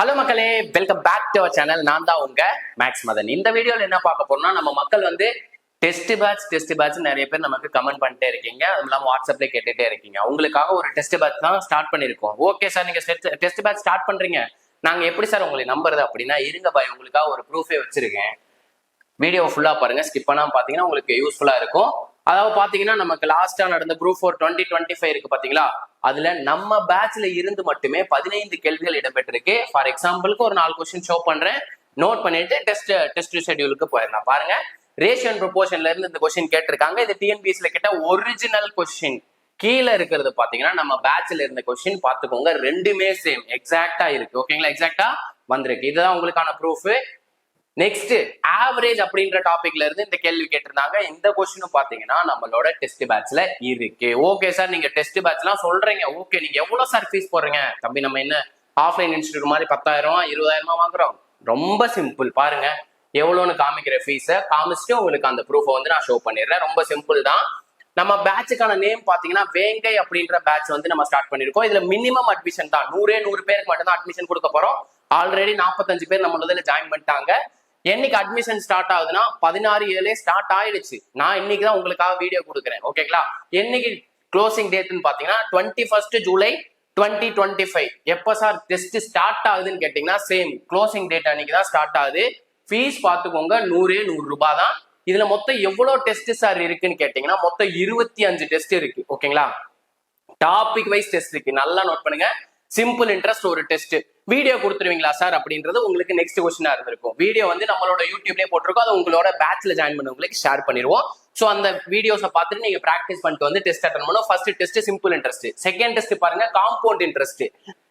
Hello மக்களே welcome back to our channel நான் தான் உங்க மேக்ஸ் மதன் இந்த வீடியோல என்ன பார்க்க போறோம்னா நம்ம மக்கள் வந்து டெஸ்ட் பேட்ச் டெஸ்ட் பேட்ச் நிறைய பேர் நமக்கு கமெண்ட் பண்ணிட்டே இருக்கீங்க. அதுவும் இல்லாமல் வாட்ஸ்அப்ல கேட்டுட்டே இருக்கீங்க. உங்களுக்காக ஒரு டெஸ்ட் பேட்ச் தான் ஸ்டார்ட் பண்ணிருக்கோம் ஓகே சார் நீங்க டெஸ்ட் பேட்ச் ஸ்டார்ட் பண்றீங்க. நாங்க எப்படி சார் உங்களை நம்புறது அப்படின்னா இருங்க பாய் உங்களுக்காக ஒரு ப்ரூஃபே வச்சிருக்கேன். வீடியோ ஃபுல்லா பாருங்க. ஸ்கிப் பண்ணாம பாத்தீங்கன்னா உங்களுக்கு யூஸ்ஃபுல்லா இருக்கும். அதாவது பாத்தீங்கன்னா நமக்கு லாஸ்டா நடந்த group four twenty twenty five இருக்கு பாத்தீங்களா? அதுல நம்ம பேட்ச்ல இருந்து மட்டுமே பதினைந்து கேள்விகள் இடம்பெற்றிருக்கு. ஃபார் எக்ஸாம்பிளுக்கு ஒரு நாலு கொஸ்டின் ஷோ பண்றேன். நோட் பண்ணிட்டு டெஸ்ட் டெஸ்ட் ஷெட்யூலுக்கு போயிடலாம். பாருங்க. ரேஷியன் ப்ரொபோஷன்ல இருந்து இந்த கொஸ்டின் கேட்டிருக்காங்க. இது டிஎன்பிஎஸ்ல கேட்ட ஒரிஜினல் கொஸ்டின் கீழே இருக்கிறது பாத்தீங்கன்னா நம்ம பேட்ச்ல இருந்த கொஸ்டின் பாத்துக்கோங்க ரெண்டுமே சேம் எக்ஸாக்டா இருக்கு. ஓகேங்களா எக்ஸாக்டா வந்திருக்கு. இதுதான் உங்களுக்கான ப்ரூஃப் நெக்ஸ்ட் ஆவரேஜ் அப்படின்ற டாபிக்ல இருந்து இந்த கேள்வி கேட்டிருந்தாங்க. இந்த கொஸ்டினும் பாத்தீங்கன்னா நம்மளோட டெஸ்ட் பேட்ச்ல இருக்கு. ஓகே சார் நீங்க டெஸ்ட் பேட்ச்லாம் சொல்றீங்க. ஓகே நீங்க எவ்வளவு சார் ஃபீஸ் போடுறீங்க? தம்பி நம்ம என்ன ஆஃப்லைன் இன்ஸ்டியூட் மாதிரி பத்தாயிரம் இருபதாயிரமா வாங்குறோம்? ரொம்ப சிம்பிள் பாருங்க. எவ்வளோன்னு காமிக்கிற ஃபீஸை காமிச்சுட்டு உங்களுக்கு அந்த ப்ரூஃபை வந்து நான் ஷோ பண்ணிடுறேன். ரொம்ப சிம்பிள் தான். நம்ம பேட்சுக்கான நேம் பாத்தீங்கன்னா வேங்கை அப்படின்ற பேட்ச் வந்து நம்ம ஸ்டார்ட் பண்ணிருக்கோம் இதுல மினிமம் அட்மிஷன் தான். நூறே நூறு பேருக்கு மட்டும் தான் அட்மிஷன் கொடுக்க போறோம். ஆல்ரெடி நாற்பத்தஞ்சு பேர் நம்ம இதுல ஜாயின் பண்ணிட்டாங்க. என்னைக்கு அட்மிஷன் ஸ்டார்ட் ஆகுதுன்னா பதினாறு ஏழே ஸ்டார்ட் ஆயிடுச்சு. நான் இன்னைக்கு தான் உங்களுக்காக வீடியோ கொடுக்குறேன். ஓகேங்களா என்னைக்கு க்ளோசிங் டேட்னு பாத்தீங்கன்னா twenty first July twenty twenty five எப்போ சார் டெஸ்ட் ஸ்டார்ட் ஆகுதுன்னு கேட்டிங்கன்னா சேம் க்ளோசிங் டேட் அன்னைக்கு தான் ஸ்டார்ட் ஆகுது. ஃபீஸ் பார்த்துக்கோங்க நூறே நூறு ரூபாய் தான். இதுல மொத்தம் எவ்வளோ டெஸ்ட் சார் இருக்குன்னு கேட்டிங்கன்னா மொத்தம் இருபத்தி அஞ்சு டெஸ்ட் இருக்கு. ஓகேங்களா டாபிக் வைஸ் டெஸ்ட் இருக்கு. நல்லா நோட் பண்ணுங்க. சிம்பிள் இன்ட்ரெஸ்ட் ஒரு டெஸ்ட் வீடியோ கொடுத்துருவீங்களா சார் அப்படின்றது உங்களுக்கு நெக்ஸ்ட் கொஸ்டினா இருந்திருக்கும். வீடியோ வந்து நம்மளோட யூடியூப்லயே போட்டிருக்கோம். அதை உங்களோட பேட்ச்ல ஜாயின் பண்ணவங்களுக்கு ஷேர் பண்ணிடுவோம் ஸோ அந்த வீடியோஸை பார்த்துட்டு நீங்க ப்ராக்டிஸ் பண்ணிட்டு வந்து டெஸ்ட் அட்டன் பண்ணும் first test simple interest second test பாருங்க காம்பவுண்ட் இன்ட்ரெஸ்ட்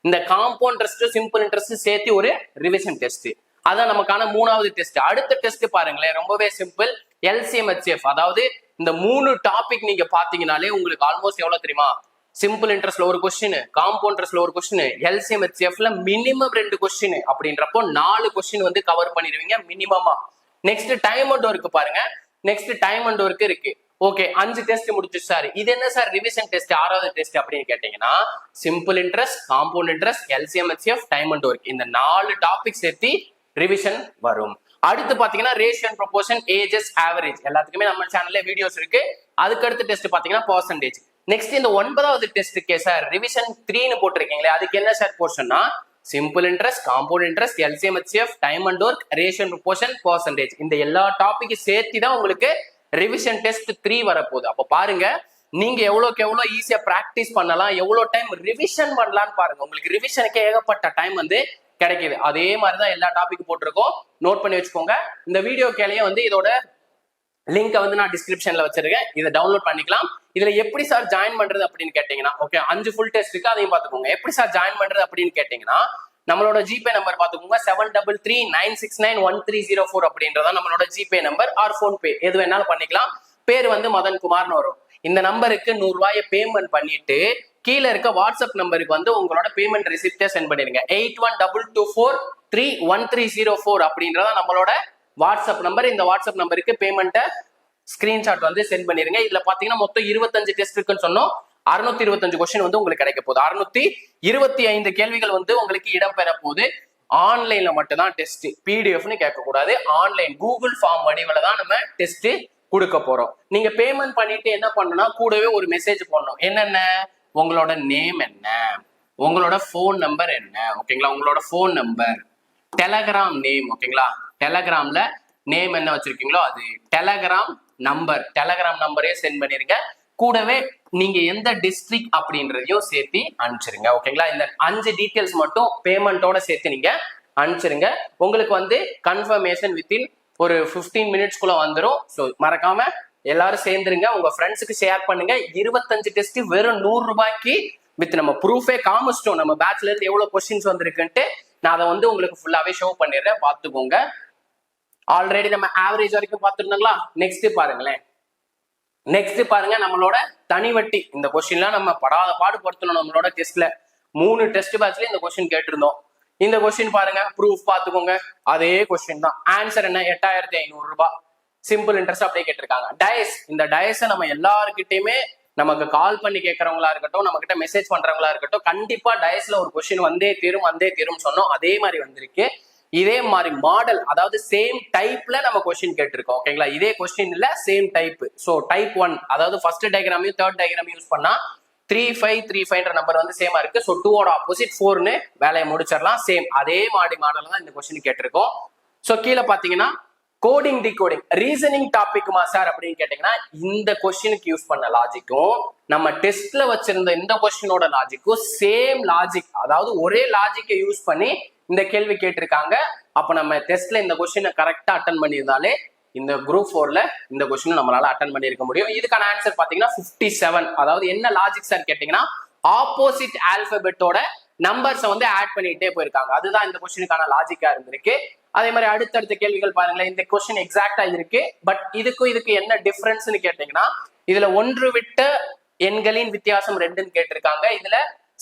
இந்த காம்பவுண்ட் இன்ட்ரெஸ்ட் சிம்பிள் இன்ட்ரெஸ்ட் சேர்த்து ஒரு ரிவிஷன் டெஸ்ட் அதான் நமக்கான மூணாவது டெஸ்ட் அடுத்த டெஸ்ட் பாருங்களேன் ரொம்பவே சிம்பிள் எல்சிஎம் ஹெச்எஃப் அதாவது இந்த மூணு டாபிக் நீங்க பாத்தீங்கனாலே உங்களுக்கு ஆல்மோஸ்ட் எவ்வளவு தெரியுமா? சிம்பிள் இன்ட்ரெஸ்ட்ல ஒரு கொஸ்டின் காம்பவுண்ட் இன்ட்ரெஸ்ட்ல ஒரு கொஸ்டின் எல்சிஎம் ஹெச்எஃப்ல மினிமம் ரெண்டு கொஸ்டின் அப்படின்றப்போ நாலு கொஸ்டின் வந்து கவர் பண்ணிடுவீங்க மினிமமா நெக்ஸ்ட் டைம் அண்ட் ஒர்க் பாருங்க. நெக்ஸ்ட் டைம் அண்ட் ஒர்க் இருக்கு. ஓகே அஞ்சு டெஸ்ட் முடிச்சு சார் இது என்ன சார் ரிவிஷன் டெஸ்ட் ஆறாவது டெஸ்ட் அப்படின்னு கேட்டீங்கன்னா simple interest compound interest LCM HCF time and work இந்த நாலு டாபிக் சேர்த்து ரிவிஷன் வரும். அடுத்து பாத்தீங்கன்னா ரேஷியன் ப்ரொபோஷன் ஏஜஸ் ஆவரேஜ் எல்லாத்துக்குமே நம்ம சேனல்ல வீடியோஸ் இருக்கு. அதுக்கு அடுத்த டெஸ்ட் பாத்தீங்கன்னா பர்சன்டேஜ் நெக்ஸ்ட் இந்த ஒன்பதாவது டெஸ்ட்டுக்கே சார் ரிவிஷன் த்ரீன்னு போட்டிருக்கீங்களே அதுக்கு என்ன sir போர்ஷன்னா simple interest compound interest LCM HCF time and work ration proportion percentage இந்த எல்லா டாபிக் சேர்த்து தான் உங்களுக்கு ரிவிஷன் டெஸ்ட் த்ரீ வரப்போகுது. அப்போ பாருங்க நீங்க எவ்வளோக்கு எவ்வளோ ஈஸியாக ப்ராக்டிஸ் பண்ணலாம் எவ்வளோ டைம் ரிவிஷன் பண்ணலாம்னு பாருங்க. உங்களுக்கு ரிவிஷனுக்கு ஏகப்பட்ட டைம் வந்து கிடைக்குது. அதே மாதிரி தான் எல்லா டாபிக் போட்டிருக்கோம். நோட் பண்ணி வச்சுக்கோங்க. இந்த வீடியோ கேளையே வந்து இதோட லிங்கை வந்து நான் டிஸ்கிரிப்ஷன்ல வச்சிருக்கேன். இதை டவுன்லோட் பண்ணிக்கலாம். இதுல எப்படி சார் ஜாயின் பண்றது அப்படின்னு கேட்டீங்கன்னா ஓகே அஞ்சு ஃபுல் டெஸ்ட் இருக்கு அதையும் பாத்துக்கோங்க எப்படி சார் ஜாயின் பண்றது அப்படின்னு கேட்டீங்கன்னா நம்மளோட ஜிபே நம்பர் பாத்துக்கோங்க seven double three nine six nine one three zero four அப்படின்றத நம்மளோட GPay number or PhonePe எது வேணாலும் பண்ணிக்கலாம். பேர் வந்து மதன் குமார்னு வரும். இந்த நம்பருக்கு நூறு ரூபாயை பேமெண்ட் பண்ணிட்டு கீழே இருக்க வாட்ஸ்அப் நம்பருக்கு வந்து உங்களோட பேமெண்ட் ரிசிப்டே சென்ட் பண்ணிருங்க eight one double two four three one three zero four அப்படின்றத நம்மளோட வாட்ஸ்அப் நம்பர் இந்த வாட்ஸ்அப் நம்பருக்கு பேமெண்ட்டை ஸ்கிரீன்ஷாட் வந்து சென்ட் பண்ணிருங்க. இதுல பாத்தீங்கன்னா மொத்தம் இருபத்தஞ்சு டெஸ்ட் இருக்குன்னு சொன்னோம். அறுநூத்தி இருபத்தஞ்சு கொஸ்டின் வந்து உங்களுக்கு கிடைக்க போகுது. அறுநூத்தி இருபத்தி ஐந்து கேள்விகள் வந்து உங்களுக்கு இடம்பெற போகுது. ஆன்லைன்ல மட்டும்தான் டெஸ்ட் பிடிஎஃப்னு கேட்கக்கூடாது ஆன்லைன் கூகுள் ஃபார்ம் வடிவில் தான் நம்ம டெஸ்ட் கொடுக்க போறோம். நீங்க பேமெண்ட் பண்ணிட்டு என்ன பண்ணணும்னா கூடவே ஒரு மெசேஜ் போடணும். என்னென்ன? உங்களோட நேம் என்ன? உங்களோட ஃபோன் நம்பர் என்ன? ஓகேங்களா உங்களோட ஃபோன் நம்பர் டெலகிராம் நேம் ஓகேங்களா டெலகிராம்ல நேம் என்ன வச்சிருக்கீங்களோ அது டெலகிராம் நம்பர் டெலகிராம் நம்பரே சென்ட் பண்ணிருங்க. கூடவே நீங்க எந்த டிஸ்ட்ரிக்ட் அப்படின்றதையும் சேர்த்து அனுப்பிச்சிருங்க. ஓகேங்களா இந்த அஞ்சு டீட்டெயில்ஸ் மட்டும் பேமெண்ட்டோட சேர்த்து நீங்க அனுப்பிச்சிருங்க. உங்களுக்கு வந்து கன்ஃபர்மேஷன் வித்தின் ஒரு ஃபிஃப்டீன் மினிட்ஸ்குள்ள வந்துடும் ஸோ மறக்காம எல்லாரும் சேர்ந்துருங்க. உங்க ஃப்ரெண்ட்ஸுக்கு ஷேர் பண்ணுங்க. இருபத்தஞ்சு டெஸ்ட் வெறும் நூறு ரூபாய்க்கு வித் நம்ம ப்ரூஃபே காமிச்சிட்டோம். நம்ம பேட்ச்ல இருந்து எவ்வளவு கொஸ்டின்ஸ் வந்திருக்குன்ட்டு நான் அதை வந்து உங்களுக்கு ஃபுல்லாவே ஷோ பண்ணிடுறேன். பார்த்துக்கோங்க. ஆல்ரெடி நம்ம ஆவரேஜ் வரைக்கும் பார்த்துருந்தோங்களா? நெக்ஸ்ட் பாருங்களேன். நெக்ஸ்ட் பாருங்க நம்மளோட தனி வட்டி இந்த கொஸ்டின்லாம் நம்ம படாத பாடுபடுத்தணும் நம்மளோட டெஸ்ட்ல மூணு டெஸ்ட் பேட்ச்ல இந்த கொஸ்டின் கேட்டிருந்தோம். இந்த கொஸ்டின் பாருங்க ப்ரூஃப் பார்த்துக்கோங்க. அதே கொஸ்டின் தான். ஆன்சர் என்ன? எட்டாயிரத்தி ஐநூறு ரூபாய். சிம்பிள் இன்ட்ரெஸ்ட் அப்படியே கேட்டிருக்காங்க. டயஸ் இந்த டயஸை நம்ம எல்லாருக்கிட்டையுமே நமக்கு கால் பண்ணி கேட்கறவங்களா இருக்கட்டும் நம்ம கிட்ட மெசேஜ் பண்றவங்களா இருக்கட்டும் கண்டிப்பா டயஸ்ல ஒரு கொஸ்டின் வந்தே தீரும் வந்தே தீரும் சொன்னோம். அதே மாதிரி வந்திருக்கு. இதே மாதிரி மாடல் அதாவது சேம் டைப்ல நம்ம கொஸ்டின் கேட்டிருக்கோம் ஓகேங்களா இதே கொஸ்டின் இல்ல same type so type one அதாவது ஃபர்ஸ்ட் டயக்ராமையும் தேர்ட் டயக்ராம் யூஸ் பண்ணா த்ரீ ஃபைவ் த்ரீ ஃபைவ்ன்ற நம்பர் வந்து சேமா இருக்கு. ஸோ டூவோட ஆப்போசிட் ஃபோர்னு வேலையை முடிச்சிடலாம் சேம் அதே மாதிரி மாடல் தான் இந்த கொஸ்டின் கேட்டிருக்கோம். ஸோ கீழே பாத்தீங்கன்னா கோடிங் டிகோடிங் ரீசனிங் டாபிக்குமா சார் அப்படின்னு கேட்டீங்கன்னா இந்த கொஸ்டினுக்கு யூஸ் பண்ண லாஜிக்கும் நம்ம டெஸ்ட்ல வச்சிருந்த இந்த கொஸ்டினோட லாஜிக்கும் சேம் லாஜிக் அதாவது ஒரே லாஜிக்கை யூஸ் பண்ணி இந்த கேள்வி கேட்டிருக்காங்க. அப்ப நம்ம டெஸ்ட்ல இந்த கொஸ்டினை கரெக்டா அட்டன் பண்ணியிருந்தாலே இந்த குரூப் ஃபோர்ல இந்த கொஸ்டின் நம்மளால அட்டன் பண்ணியிருக்க முடியும். இதுக்கான ஆன்சர் பாத்தீங்கன்னா 57 செவன் அதாவது என்ன லாஜிக் சார் கேட்டீங்கன்னா ஆப்போசிட் ஆல்பபெட்டோட நம்பர்ஸை வந்து ஆட் பண்ணிட்டே போயிருக்காங்க. அதுதான் இந்த கொஸ்டினுக்கான லாஜிக்கா இருந்திருக்கு. அதே மாதிரி அடுத்தடுத்த கேள்விகள் பாருங்களேன். இந்த கொஸ்டின் எக்ஸாக்டா இருக்கு. பட் இதுக்கும் இதுக்கு என்ன டிஃபரன்ஸ்னு கேட்டீங்கன்னா இதுல ஒன்று விட்ட எண்களின் வித்தியாசம் ரெண்டுன்னு கேட்டிருக்காங்க. இதுல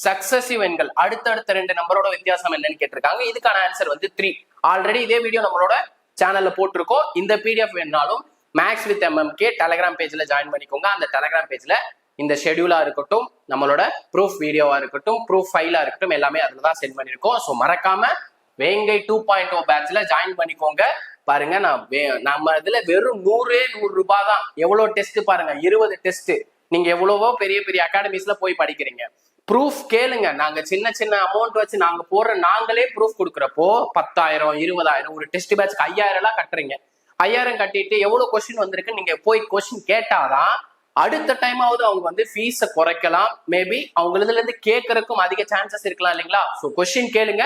சக்சசிவ் எண்கள் அடுத்தடுத்த ரெண்டு நம்பரோட வித்தியாசம் என்னன்னு கேட்டிருக்காங்க. இதுக்கான ஆன்சர் வந்து த்ரீ ஆல்ரெடி இதே வீடியோ நம்மளோட சேனல்ல போட்டிருக்கோம். இந்த பிடிஎஃப் வேணாலும் மேக்ஸ் வித் எம்எம்கே டெலகிராம் பேஜ்ல ஜாயின் பண்ணிக்கோங்க. அந்த டெலகிராம் பேஜ்ல இந்த ஷெடியூலா இருக்கட்டும் நம்மளோட ப்ரூஃப் வீடியோவா இருக்கட்டும் ப்ரூஃப் ஃபைலா இருக்கட்டும் எல்லாமே அதுல தான் சென்ட் பண்ணிருக்கோம். ஸோ மறக்காம வேங்கை டூ பாயிண்ட் ஓ பேட்ச்ல ஜாயின் பண்ணிக்கோங்க. பாருங்க நான் நம்ம இதுல வெறும் நூறே நூறு ரூபாய் தான் எவ்வளவு டெஸ்ட் பாருங்க இருபது டெஸ்ட் நீங்க எவ்வளவோ பெரிய பெரிய அகாடமிஸ்ல போய் படிக்கிறீங்க. ப்ரூஃப் கேளுங்க. நாங்க சின்ன சின்ன அமௌண்ட் வச்சு நாங்க போடுற நாங்களே ப்ரூஃப் கொடுக்குறப்போ பத்தாயிரம் இருபதாயிரம் ஒரு டெஸ்ட் பேட்ச்க்கு ஐயாயிரம் எல்லாம் கட்டுறீங்க. ஐயாயிரம் கட்டிட்டு எவ்வளவு கொஸ்டின் வந்திருக்கு நீங்க போய் கொஸ்டின் கேட்டாதான் அடுத்த டைமாவது அவங்க வந்து ஃபீஸை குறைக்கலாம். மேபி அவங்க இதுல இருந்து கேட்கறதுக்கும் அதிக சான்சஸ் இருக்கலாம் இல்லைங்களா? ஸோ கொஸ்டின் கேளுங்க.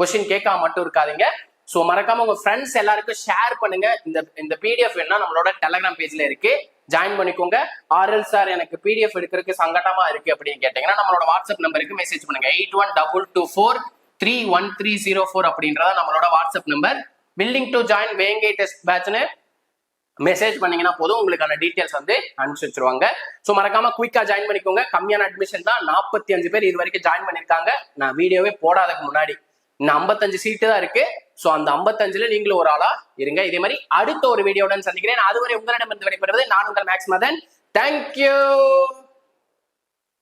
கொஸ்டின் கேட்காம மட்டும் இருக்காதீங்க. ஸோ மறக்காம உங்க ஃப்ரெண்ட்ஸ் எல்லாருக்கும் ஷேர் பண்ணுங்க. இந்த இந்த பிடிஎஃப் வேணா நம்மளோட டெலகிராம் பேஜ்ல இருக்கு. ஜாயின் பண்ணிக்கோங்க. ஆர்எல் சார் எனக்கு பிடிஎஃப் எடுக்கிறதுக்கு சங்கடமா இருக்கு அப்படின்னு கேட்டீங்கன்னா நம்மளோட வாட்ஸ்அப் நம்பருக்கு மெசேஜ் பண்ணுங்க. Eight one double two four three one three zero four அப்படின்றத நம்மளோட WhatsApp number willing to join Vengai test பேட்ச்னு message பண்ணீங்கன்னா போதும். உங்களுக்கான டீட்டெயில்ஸ் வந்து அனுப்பிச்சு வச்சிருவாங்க. ஸோ மறக்காம குயிக்கா ஜாயின் பண்ணிக்கோங்க. கம்மியான அட்மிஷன் தான் நாற்பத்தி அஞ்சு பேர் இது வரைக்கும் ஜாயின் பண்ணியிருக்காங்க நான் வீடியோவே போடாததுக்கு முன்னாடி. இன்னும் ஐம்பத்தஞ்சு சீட்டு தான் இருக்கு. ஸோ அந்த ஐம்பத்தஞ்சுல நீங்களும் ஒரு ஆளா இருங்க. இதே மாதிரி அடுத்த ஒரு வீடியோடன் சந்திக்கிறேன். அதுவரை உங்களிடமிருந்து விடைபெறுவது நான் உங்கள் மேக்ஸ் மதன் தேங்க்யூ